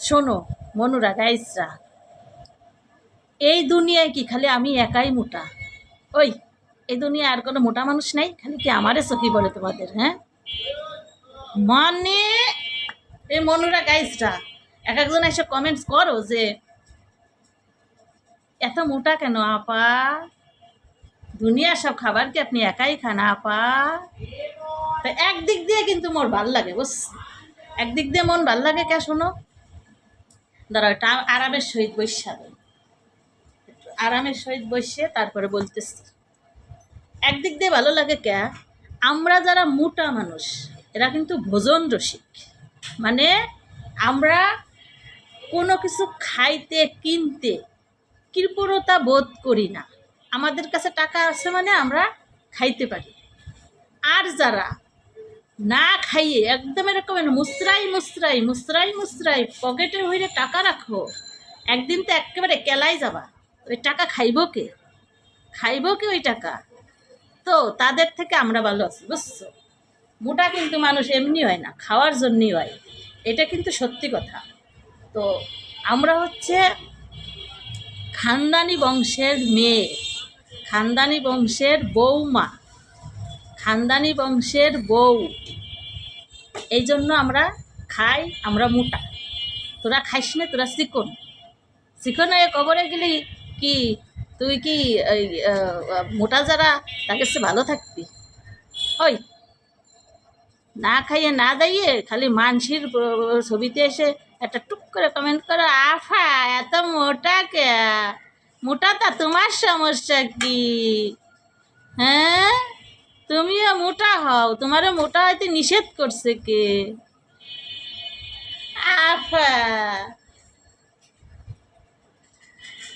শোনো, মনুরা, গাইসরা, এই দুনিয়ায় কি খালি আমি একাই মোটা? ওই, এই দুনিয়ায় আর কোনো মোটা মানুষ নাই, খালি কি আমারে সখী বলে তোমাদের হ্যাঁ? মানে এই মনুরা, গাইসরা, এক একজন এসে কমেন্টস করো যে, এত মোটা কেন আপা? দুনিয়ার সব খাবার কি আপনি একাই খান আপা? তা একদিক দিয়ে কিন্তু মোর ভালো লাগে বুঝ একদিক দিয়ে মন ভালো লাগে কে শোনো? দাঁড়া এটা আরামের সহিত বৈশা আরামের সহিত বসে তারপরে বলতেছি। একদিক দিয়ে ভালো লাগে কে? আমরা যারা মোটা মানুষ, এরা কিন্তু ভোজন রসিক। মানে আমরা কোনো কিছু খাইতে, কিনতে কৃপণতা বোধ করি না। আমাদের কাছে টাকা আছে মানে আমরা খাইতে পারি। আর যারা না খাইয়ে, একদম এরকম মুসরাই মুসরাই মুসরাই মুসরাই, পকেটে হইলে টাকা রাখো একদিন তো একেবারে কেলাই যাবা, ওই টাকা খাইব কে? খাইব কে ওই টাকা? তো তাদের থেকে আমরা ভালো আছি, বুঝছ? মোটা কিন্তু মানুষ এমনি হয় না, খাওয়ার জন্যই হয়। এটা কিন্তু সত্যি কথা। তো আমরা হচ্ছে খানদানি বংশের মেয়ে, খানদানি বংশের বৌমা। খানদানি বংশের বউ। এই জন্য আমরা খাই, আমরা মোটা। তোরা খাইস না, তোরা চিকন চিকন হয়ে কবরে গেলি কি, তুই কি মোটা যারা, তাকে সে ভালো থাকবি? ওই, না খাইয়ে, না দাইয়ে, খালি মানসির ছবিতে এসে একটা টুক করে কমেন্ট করে, আফা, এত মোটা কে? মোটা তা তোমার সমস্যা কি? হ্যাঁ? তুমিও মোটা হও তোমার মোটা হইতে নিষেধ করছে কে? আফা।